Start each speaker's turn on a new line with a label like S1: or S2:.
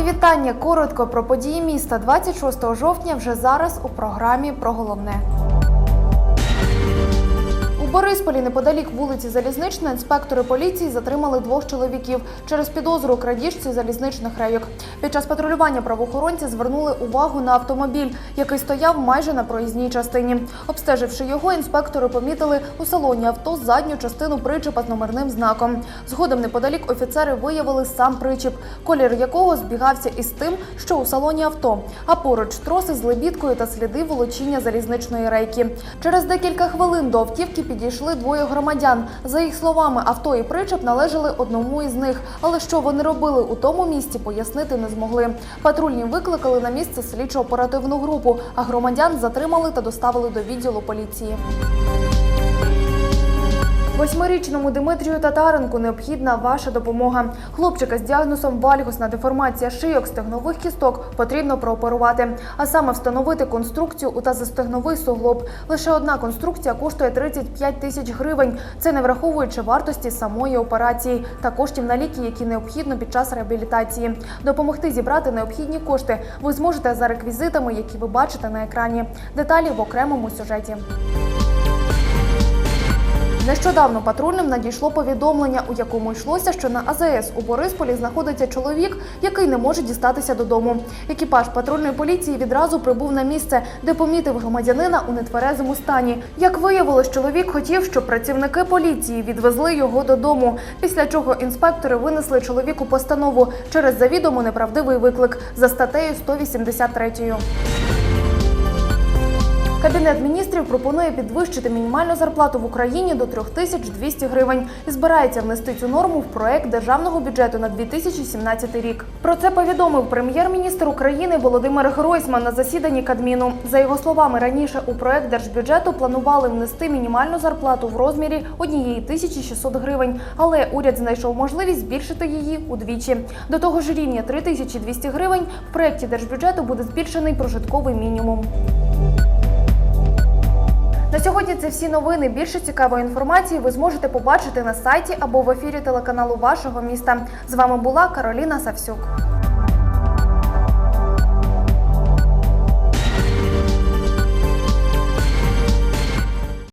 S1: вітання. Коротко про події міста 26 жовтня. Вже зараз у програмі про головне. Борисполі неподалік вулиці Залізнична інспектори поліції затримали двох чоловіків через підозру крадіжці залізничних рейок. Під час патрулювання правоохоронці звернули увагу на автомобіль, який стояв майже на проїзній частині. Обстеживши його, інспектори помітили у салоні авто задню частину причепа з номерним знаком. Згодом неподалік офіцери виявили сам причіп, колір якого збігався із тим, що у салоні авто. А поруч троси з лебідкою та сліди волочіння залізничної рейки. Через декілька хвилин до автівки підійшли двоє громадян. За їх словами, авто і причеп належали одному із них. Але що вони робили у тому місці, пояснити не змогли. Патрульні викликали на місце слідчо-оперативну групу, а громадян затримали та доставили до відділу поліції. Восьмирічному Дмитрію Татаренку необхідна ваша допомога. Хлопчика з діагнозом вальгосна деформація шийок стегнових кісток потрібно прооперувати, а саме встановити конструкцію у тазостегновий суглоб. Лише одна конструкція коштує 35 тисяч гривень. Це не враховуючи вартості самої операції та коштів на ліки, які необхідно під час реабілітації. Допомогти зібрати необхідні кошти ви зможете за реквізитами, які ви бачите на екрані. Деталі в окремому сюжеті. Нещодавно патрульним надійшло повідомлення, у якому йшлося, що на АЗС у Борисполі знаходиться чоловік, який не може дістатися додому. Екіпаж патрульної поліції відразу прибув на місце, де помітив громадянина у нетверезому стані. Як виявилось, чоловік хотів, щоб працівники поліції відвезли його додому. Після чого інспектори винесли чоловіку постанову через завідомо неправдивий виклик за статтею 183. Кабінет міністрів пропонує підвищити мінімальну зарплату в Україні до 3200 гривень і збирається внести цю норму в проект державного бюджету на 2017 рік. Про це повідомив прем'єр-міністр України Володимир Гройсман на засіданні Кадміну. За його словами, раніше у проект держбюджету планували внести мінімальну зарплату в розмірі 1600 гривень, але уряд знайшов можливість збільшити її удвічі. До того ж, рівня 3200 гривень в проекті держбюджету буде збільшений прожитковий мінімум. На сьогодні це всі новини. Більше цікавої інформації ви зможете побачити на сайті або в ефірі телеканалу вашого міста. З вами була Кароліна Савсюк.